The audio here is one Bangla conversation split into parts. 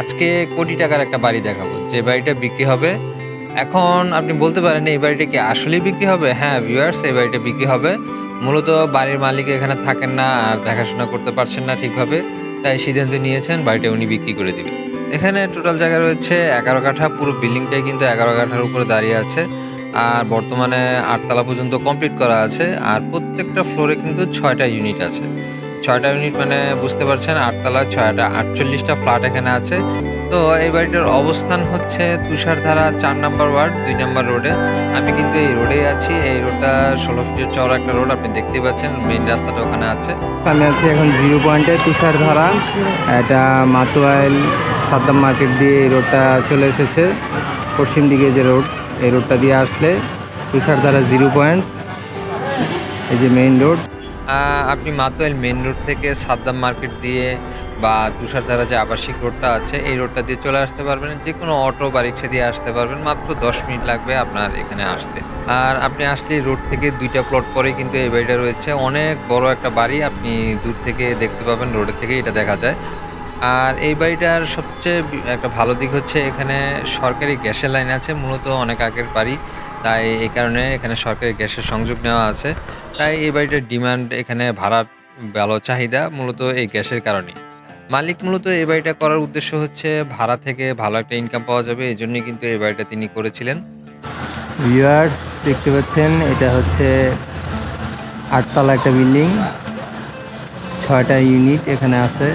আজকে কোটি টাকার একটা বাড়ি দেখাবো। যে বাড়িটা বিক্রি হবে, এখন আপনি বলতে পারেন এই বাড়িটা কি আসলেই বিক্রি হবে? হ্যাঁ ভিউয়ার্স এই বাড়িটা বিক্রি হবে। মূলত বাড়ির মালিক এখানে থাকেন না আর দেখাশোনা করতে পারছেন না ঠিকভাবে, তাই সিদ্ধান্ত নিয়েছেন বাড়িটা উনি বিক্রি করে দিবেন। এখানে টোটাল জায়গা রয়েছে এগারো কাঠা, পুরো বিল্ডিংটাই কিন্তু এগারো কাঠার উপরে দাঁড়িয়ে আছে। আর বর্তমানে আটতলা পর্যন্ত কমপ্লিট করা আছে। আর প্রত্যেকটা ফ্লোরে কিন্তু ছয়টা ইউনিট আছে। ছয়টা ইউনিট মানে বুঝতে পারছেন, আটতলা, ছয়টা, আটচল্লিশটা ফ্ল্যাট এখানে আছে। তো এই বাড়িটার অবস্থান হচ্ছে তুষারধারা চার নাম্বার ওয়ার্ড দুই নম্বর রোডে আমি কিন্তু এই রোডেই আছি, এই রোডটা ষোলো ফিটের চওড়া একটা রোড আপনি দেখতেই পাচ্ছেন মেইন রাস্তাটা ওখানে আছে। আমি আছি এখন জিরো পয়েন্টে তুষারধারা। এটা মাতুয়াইল, সাদ্দাম মার্কেট দিয়ে এই রোডটা চলে এসেছে, পশ্চিম দিকে যে রোড এই রোডটা দিয়ে আসলে তুষারধারা জিরো পয়েন্ট এই যে মেইন রোড আপনি মাতোয়াইল মেন রোড থেকে সাদ্দাম মার্কেট দিয়ে বা তুষারধারা যে আবাসিক রোডটা আছে, এই রোডটা দিয়ে চলে আসতে পারবেন। যে কোনো অটো বা রিক্সা দিয়ে আসতে পারবেন। মাত্র দশ মিনিট লাগবে আপনার এখানে আসতে। আর আপনি আসলে রোড থেকে দুইটা প্লট পরে কিন্তু এই বাড়িটা রয়েছে। অনেক বড় একটা বাড়ি, আপনি দূর থেকে দেখতে পাবেন রোডের থেকে এটা দেখা যায়। আর এই বাড়িটার সবচেয়ে একটা ভালো দিক হচ্ছে এখানে সরকারি গ্যাসের লাইন আছে, মূলত অনেক আগের বাড়ি। তাই এই কারণে এখানে সরকারি গ্যাসের সংযোগ নেওয়া আছে। তাই এই বাড়িটার ডিমান্ড এখানে ভাড়ার ভালো চাহিদা মূলত এই গ্যাসের কারণে মালিক মূলত এই বাড়িটা করার উদ্দেশ্য হচ্ছে ভাড়া থেকে ভালো একটা ইনকাম পাওয়া যাবে, এই জন্যই কিন্তু এই বাড়িটা তিনি করেছিলেন। ভিউয়ার্স দেখতে পাচ্ছেন, এটা হচ্ছে আটতলা একটা বিল্ডিং। ছয়টা ইউনিট এখানে আছে।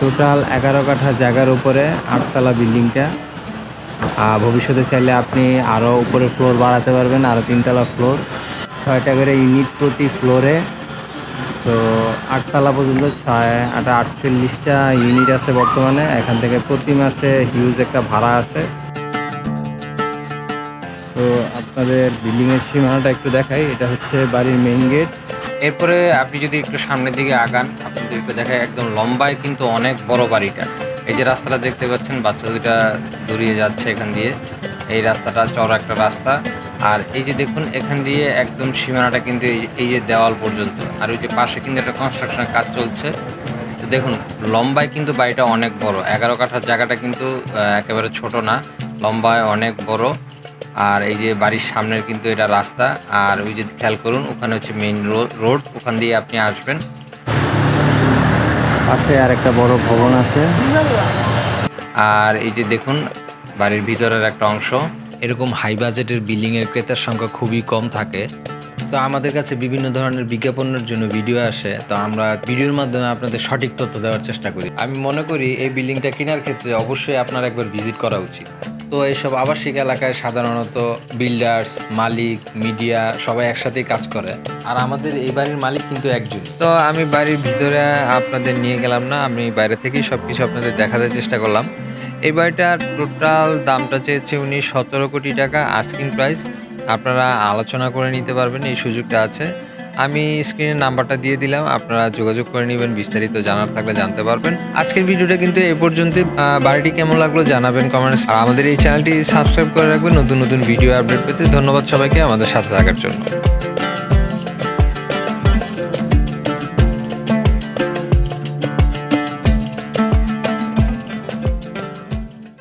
টোটাল এগারো কাঠা জায়গার উপরে আটতলা বিল্ডিংটা। ভবিষ্যতে চাইলে আপনি আরও উপরে ফ্লোর বাড়াতে পারবেন, আরও তিনতলা ফ্লোর ছয়টা করে ইউনিট প্রতি ফ্লোরে তো আটতলা পর্যন্ত ছয়, আট আটচল্লিশটা ইউনিট আছে বর্তমানে। এখান থেকে প্রতি মাসে হিউজ একটা ভাড়া আছে। তো আপনাদের বিল্ডিংয়ের সীমানাটা একটু দেখাই। এটা হচ্ছে বাড়ির মেইন গেট এরপরে আপনি যদি একটু সামনের দিকে আগান আপনাদের একটু দেখায় একদম লম্বায় কিন্তু অনেক বড় বাড়িটা। এই যে রাস্তাটা দেখতে পাচ্ছেন, বাচ্চা দুটা দূরিয়ে যাচ্ছে এখান দিয়ে। এই রাস্তাটা চওড়া একটা রাস্তা। আর এই যে দেখুন, এখান দিয়ে একদম সীমানাটা কিন্তু এই যে দেওয়াল পর্যন্ত। আর ওই যে পাশে কিন্তু একটা কনস্ট্রাকশনের কাজ চলছে। তো দেখুন, লম্বায় কিন্তু বাড়িটা অনেক বড়। এগারো কাঠার জায়গাটা কিন্তু একেবারে ছোট না। লম্বায় অনেক বড়। আর এই যে বাড়ির সামনের কিন্তু এটা রাস্তা। আর ওই যে খেয়াল করুন, ওখানে হচ্ছে মেইন রোড ওখান দিয়ে আপনি আসবেন। পাশে আর একটা বড় ভবন আছে। আর এই যে দেখুন, বাড়ির ভিতরের একটা অংশ, এরকম হাই বাজেটের বিল্ডিং এর ক্রেতার সংখ্যা খুবই কম থাকে। তো আমাদের কাছে বিভিন্ন ধরনের বিজ্ঞাপনের জন্য ভিডিও আসে, তো আমরা ভিডিওর মাধ্যমে আপনাদের সঠিক তথ্য দেওয়ার চেষ্টা করি। আমি মনে করি এই বিল্ডিংটা কেনার ক্ষেত্রে অবশ্যই আপনার একবার ভিজিট করা উচিত। তো এইসব আবাসিক এলাকায় সাধারণত বিল্ডার্স মালিক মিডিয়া সবাই একসাথেই কাজ করে। আর আমাদের এই বাড়ির মালিক কিন্তু একজন। তো আমি বাড়ির ভিতরে আপনাদের নিয়ে গেলাম না, আমি বাইরে থেকেই সব কিছু আপনাদের দেখাতে চেষ্টা করলাম। এই বাড়িটার টোটাল দামটা চেয়েছে উনি সতেরো কোটি টাকা আস্কিং প্রাইস আপনারা আলোচনা করে নিতে পারবেন, এই সুযোগটা আছে। আমি স্ক্রিনের নাম্বারটা দিয়ে দিলাম, আপনারা যোগাযোগ করে নেবেন, বিস্তারিত জানার থাকলে জানতে পারবেন। আজকের ভিডিওটা কিন্তু এ পর্যন্ত বাড়িটি কেমন লাগল জানাবেন কমেন্টস আর আমাদের এই চ্যানেলটি সাবস্ক্রাইব করে রাখবেন, নতুন নতুন ভিডিও আপডেট পেতে। ধন্যবাদ সবাইকে আমাদের সাথে থাকার জন্য।